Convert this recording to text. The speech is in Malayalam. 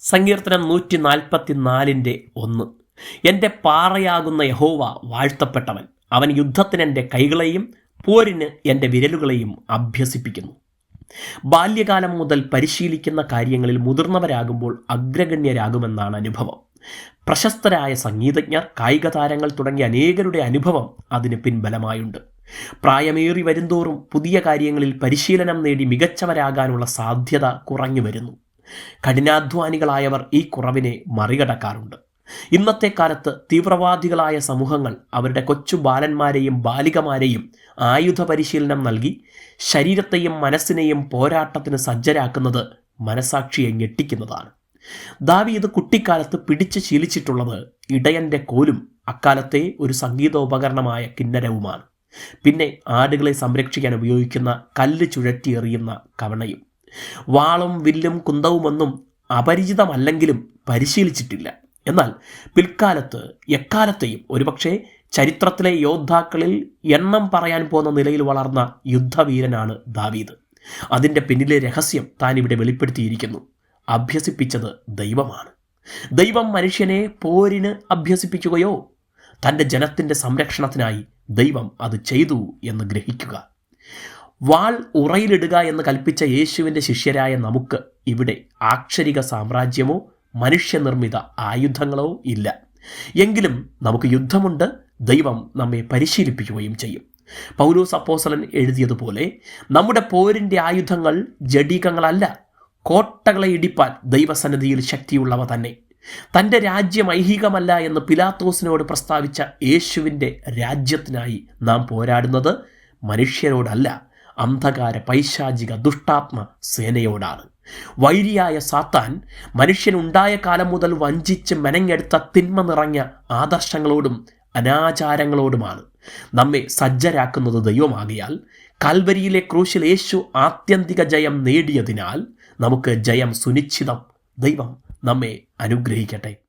സങ്കീർത്തനം നൂറ്റി നാൽപ്പത്തിനാലിന്റെ ഒന്ന്. എന്റെ പാറയാകുന്ന യഹോവ വാഴ്ത്തപ്പെട്ടവൻ. അവൻ യുദ്ധത്തിന് എന്റെ കൈകളെയും പോരിന് എന്റെ വിരലുകളെയും അഭ്യസിപ്പിക്കുന്നു. ബാല്യകാലം മുതൽ പരിശീലിക്കുന്ന കാര്യങ്ങളിൽ മുതിർന്നവരാകുമ്പോൾ അഗ്രഗണ്യരാകുമെന്നാണ് അനുഭവം. പ്രശസ്തരായ സംഗീതജ്ഞർ കായിക താരങ്ങൾ തുടങ്ങിയ അനേകരുടെ അനുഭവം അതിന് പിൻബലമായുണ്ട്. പ്രായമേറി വരുന്തോറും പുതിയ കാര്യങ്ങളിൽ പരിശീലനം നേടി മികച്ചവരാകാനുള്ള സാധ്യത കുറഞ്ഞു വരുന്നു. കഠിനാധ്വാനികളായവർ ഈ കുറവിനെ മറികടക്കാറുണ്ട്. ഇന്നത്തെ കാലത്ത് തീവ്രവാദികളായ സമൂഹങ്ങൾ അവരുടെ കൊച്ചു ബാലന്മാരെയും ബാലികമാരെയും ആയുധ പരിശീലനം നൽകി ശരീരത്തെയും മനസ്സിനെയും പോരാട്ടത്തിന് സജ്ജരാക്കുന്നത് മനസാക്ഷിയെ ഞെട്ടിക്കുന്നതാണ്. ദാവീദ് കുട്ടിക്കാലത്ത് പിടിച്ചു ശീലിച്ചിട്ടുള്ളത് ഇടയന്റെ കോലും അക്കാലത്തെ ഒരു സംഗീതോപകരണമായ കിന്നരവുമാണ്. പിന്നെ ആടുകളെ സംരക്ഷിക്കാൻ ഉപയോഗിക്കുന്ന കല്ല് ചുഴറ്റിയെറിയുന്ന കവണയും. വാളും വില്ലും കുന്തവുമൊന്നും അപരിചിതമല്ലെങ്കിലും പരിശീലിച്ചിട്ടില്ല. എന്നാൽ പിൽക്കാലത്ത് എക്കാലത്തെയും ഒരുപക്ഷെ ചരിത്രത്തിലെ യോദ്ധാക്കളിൽ എണ്ണം പറയാൻ പോകുന്ന നിലയിൽ വളർന്ന യുദ്ധവീരനാണ് ദാവീദ്. അതിന്റെ പിന്നിലെ രഹസ്യം താൻ ഇവിടെ വെളിപ്പെടുത്തിയിരിക്കുന്നു. അഭ്യസിപ്പിച്ചത് ദൈവമാണ്. ദൈവം മനുഷ്യനെ പോരിന് അഭ്യസിപ്പിക്കുകയോ തന്റെ ജനത്തിന്റെ സംരക്ഷണത്തിനായി ദൈവം അത് ചെയ്തു എന്ന് ഗ്രഹിക്കുക. വാൾ ഉറയിലിടുക എന്ന് കൽപ്പിച്ച യേശുവിന്റെ ശിഷ്യരായ നമുക്ക് ഇവിടെ ആക്ഷരിക സാമ്രാജ്യമോ മനുഷ്യനിർമ്മിത ആയുധങ്ങളോ ഇല്ല. എങ്കിലും നമുക്ക് യുദ്ധമുണ്ട് ദൈവം നമ്മെ പരിശീലിപ്പിക്കുകയും ചെയ്യും. പൗലോസ് അപ്പോസലൻ എഴുതിയതുപോലെ നമ്മുടെ പോരിന്റെ ആയുധങ്ങൾ ജഡീകങ്ങളല്ല കോട്ടകളെ ഇടിപ്പാൻ ദൈവസന്നിധിയിൽ ശക്തിയുള്ളവ തന്നെ. തന്റെ രാജ്യം ഐഹികമല്ല എന്ന് പിലാത്തോസിനോട് പ്രസ്താവിച്ച യേശുവിന്റെ രാജ്യത്തിനായി നാം പോരാടുന്നത് മനുഷ്യരോടല്ല അന്ധകാര പൈശാചിക ദുഷ്ടാത്മ സേനയോടാണ്. വൈരിയായ സാത്താൻ മനുഷ്യനുണ്ടായ കാലം മുതൽ വഞ്ചിച്ച് മെനഞ്ഞെടുത്ത തിന്മ നിറഞ്ഞ ആദർശങ്ങളോടും അനാചാരങ്ങളോടുമാണ് നമ്മെ സജ്ജരാക്കുന്നത് ദൈവമാകിയാൽ. കാൽവരിയിലെ ക്രൂശിൽ യേശു ആത്യന്തിക ജയം നേടിയതിനാൽ നമുക്ക് ജയം സുനിശ്ചിതം ദൈവം നമ്മെ അനുഗ്രഹിക്കട്ടെ.